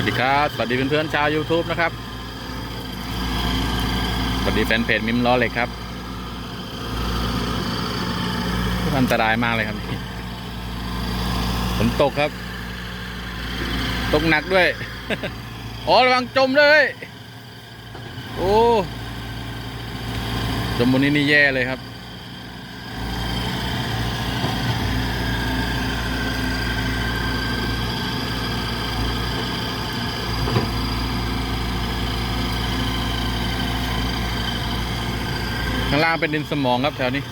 วัสดีครับ สวัสดีเพื่อนๆชาว YouTube นะครับ สวัสดีแฟนเพจมิมล้อเหล็กครับอันตรายมากเลยครับฝนตกครับ ตกหนักด้วย อ๋อระวังจมเลย โอ้ จมบนนี้นี่แย่เลยครับ ข้างล่างเป็นดินสมองครับแถวนี้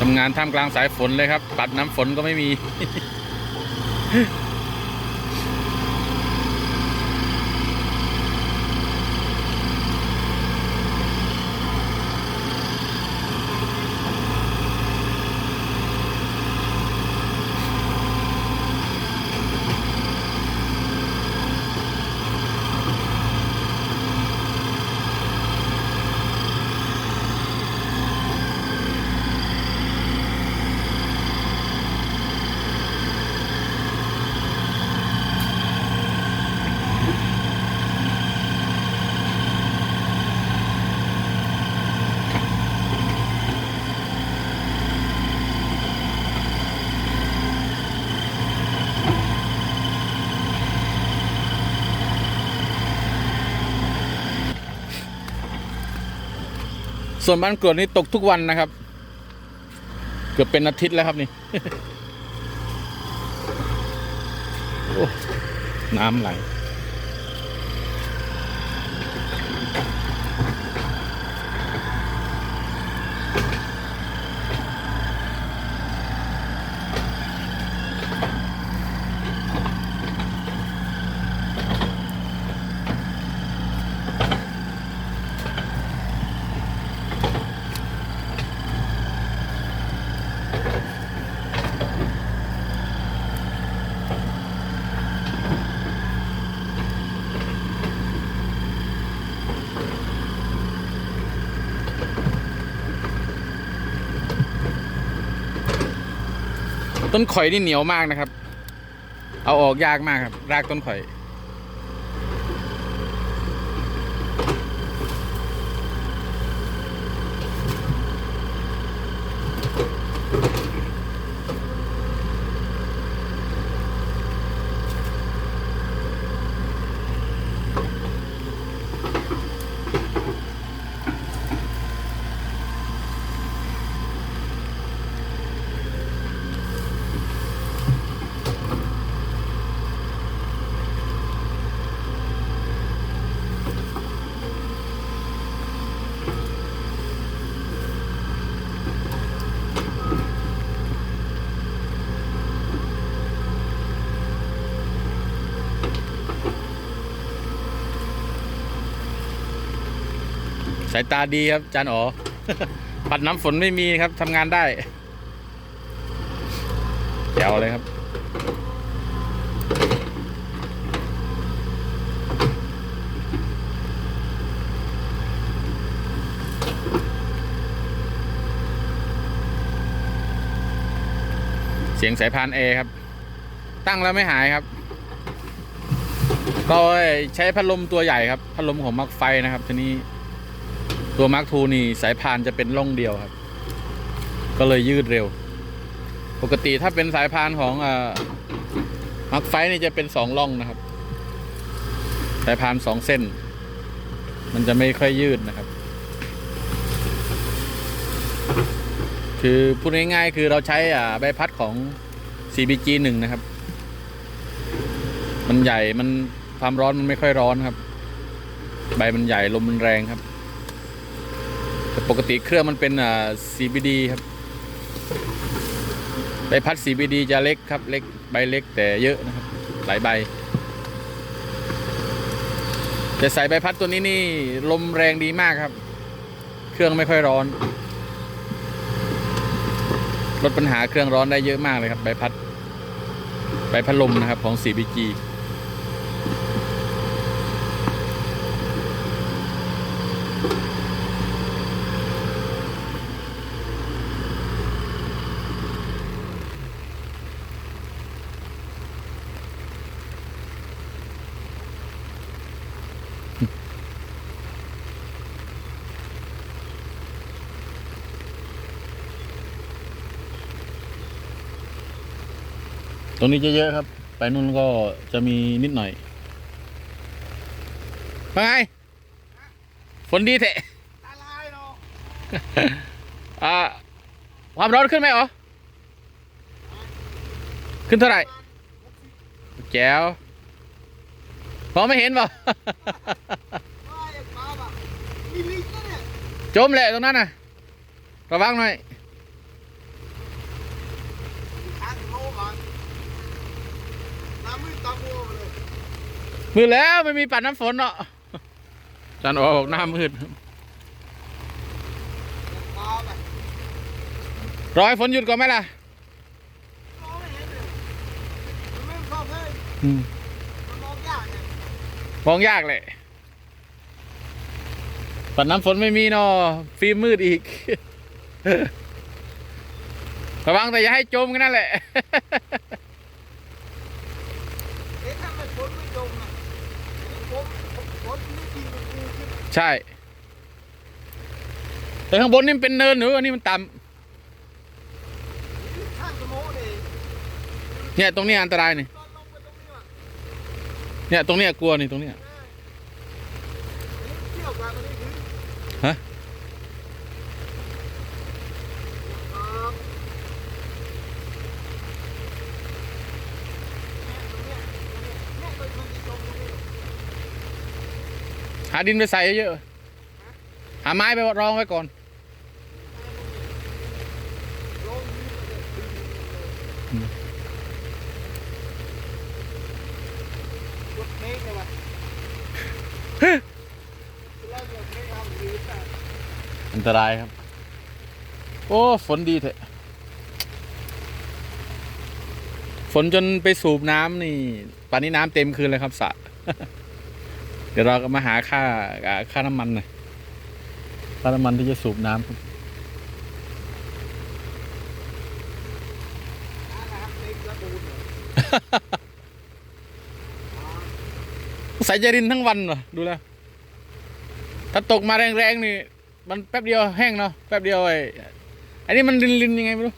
ทำงานท่ามกลางสายฝนเลยครับ ปัดน้ำฝนก็ไม่มี ส่วนบ้านกรวดนี่ตกทุกวันนะครับ เกือบเป็นอาทิตย์แล้วครับนี่น้ำไหล ต้นข่อยนี่เหนียวมากนะครับ เอาออกยากมากครับ รากต้นข่อย สายตาดีครับจานอ๋อ ปัดน้ำฝนไม่มีครับทำงานได้แจ๋วเลยครับเสียงสายพานเอครับ ตั้งแล้วไม่หายครับก็ใช้พัดลมตัวใหญ่ครับ พัดลมของมักไฟนะครับทีนี้ ตัวมาร์คทูนี่สายพานจะเป็นร่องเดียวครับ ก็เลยยืดเร็ว ปกติถ้าเป็นสายพานของอ่อมาร์คไฟนี่จะเป็นสองร่องนะครับ สายพานสองเส้น มันจะไม่ค่อยยืดนะครับ คือพูดง่ายๆคือเราใช้อ่าใบพัดของ CBG 1นะครับ มันใหญ่มันความร้อนมันไม่ค่อยร้อนครับ ใบมันใหญ่ลมมันแรงครับ แต่ปกติเครื่องมันเป็นอ่า CBD ครับใบพัด CBD จะเล็กครับ เล็กใบเล็กแต่เยอะนะครับ หลายใบ แต่ใส่ใบพัดตัวนี้นี่ลมแรงดีมากครับ เครื่องไม่ค่อยร้อน ลดปัญหาเครื่องร้อนได้เยอะมากเลยครับ ใบพัด ใบพัดลมนะครับของ CBG รงนี้จะเยอะครับ ไปนู่นก็จะมีนิดหน่อยว่าไงฝนดีเถอะตาลายเนาะอ่าความร้อนขึ้นไหมอ๋อขึ้นเท่าไหร่แจ๋วมองไม่เห็นป่ะว่าอย่างมาแบบมีลิงนะเนี่ยจมแหละตรงนั้นน่ะ ระวังหน่อย ทางโลก่อนน้ำมืดตามัวมาเลย มืดแล้วไม่มีปัดน้ำฝนเนาะจันโออกหน้ามืดรอให้ฝนหยุดก่อนไหมล่ะมองยากไงมองยากเลยปัดน้ำฝนไม่มีเนาะฟิล์มมืดอีกระวังแต่อย่าให้จมกันนั่นแหละ เอ๊ะถ้ามันฝนไม่จมอะฝนฝนไม่จริงมันกูขึ้น ใช่ แต่ข้างบนนี่มันเป็นเนินหรืออันนี้มันต่ำเนี่ยตรงนี้อันตรายนี่เนี่ยตรงเนี้ยกลัวนี่ตรงเนี้ย เที่ยวกว่าตรงนี้คือ ฮะ ครับเนี่ยตรงเนี้ยเนี่ยเนี่ยมันจะจมตรงนี้ หาดินไปใส่เยอะ หาไม้ไปรองไว้ก่อนลงนี่มันจะดึงเลยอืมกดเมฆเลยวะแล้วเดี๋ยวเมฆทำดีแต่อันตรายครับ โอ้ ฝนดีเถอะ ฝนจนไปสูบน้ำนี่ป่านนี้น้ำเต็มคืนเลยครับสระ เดี๋ยวเราก็มาหาค่าค่าน้ำมันหน่อยค่าน้ำมันที่จะสูบน้ำครับนะครับเมฆระบูนเลยใส่จรินทั้งวันเหรอดูแล้ว ถ้าตกมาแรงๆนี่ มันแป๊บเดียวแห้งเนาะแป๊บเดียวไอ้อันนี้มันรินๆยังไงไม่รู้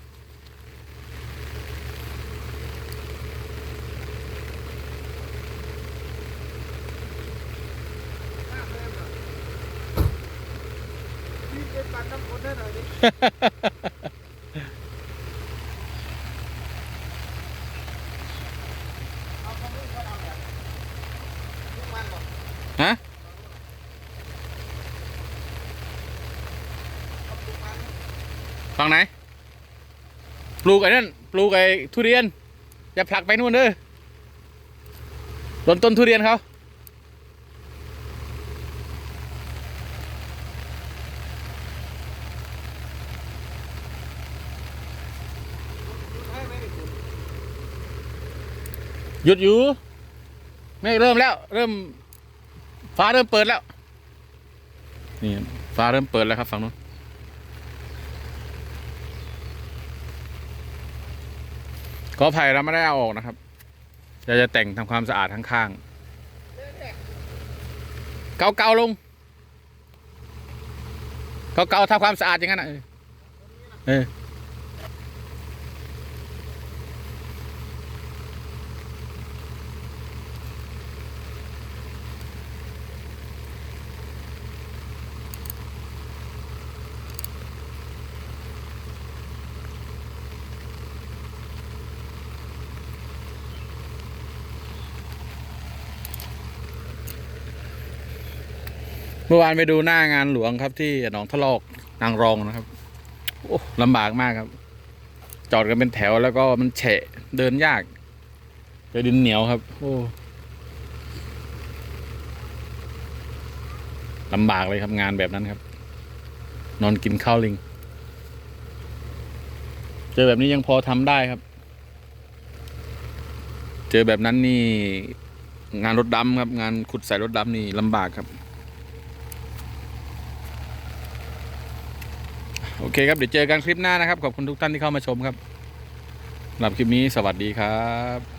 มากเลยแบบพี่เป็นปันน้ำฝน ได้หน่อยดิฮะฝั่งไหน ปลูกไอ้นั่น ปลูกไอ้ทุเรียน อย่าผลักไปนู่นเด้อโดนต้นทุเรียนเขา ให้ไม่ได้คุณ หยุดอยู่ไม่เริ่มแล้ว เริ่มฟ้าเริ่มเปิดแล้ว นี่ฟ้าเริ่มเปิดแล้วครับฝั่งนู้นขออภัยเราไม่ได้เอาออกนะครับเราจะแต่งทำความสะอาดข้างๆ เกาๆลง เกาๆทำความสะอาดอย่างนั้นน่ะเออ มื่อวานไปดูหน้างานหลวงครับที่หนองทะลอกนางรองนะครับ โอ้ลำบากมากครับ จอดกันเป็นแถวแล้วก็มันแฉะเดินยากเจอดินเหนียวครับ โอ้ลำบากเลยครับงานแบบนั้นครับ นอนกินข้าวลิง เจอแบบนี้ยังพอทำได้ครับ เจอแบบนั้นนี่ งานรถดำครับ งานขุดใส่รถดำนี่ลำบากครับ โอเคครับ เดี๋ยวเจอกันคลิปหน้านะครับ ขอบคุณทุกท่านที่เข้ามาชมครับสำหรับคลิปนี้สวัสดีครับ